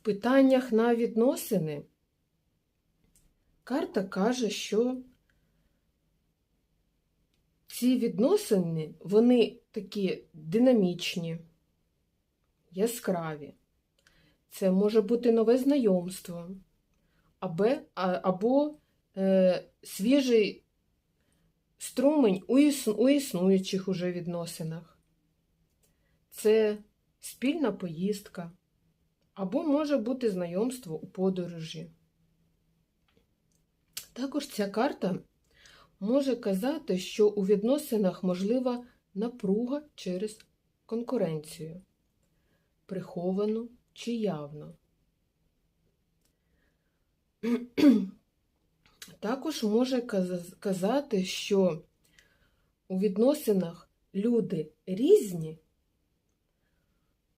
В питаннях на відносини карта каже, що ці відносини, вони такі динамічні, яскраві. Це може бути нове знайомство, або, або е, свіжий струмень у, іс- у існуючих уже відносинах. Це спільна поїздка, або може бути знайомство у подорожі. Також ця карта може казати, що у відносинах можлива напруга через конкуренцію, приховану чи явно. Також може казати, що у відносинах люди різні,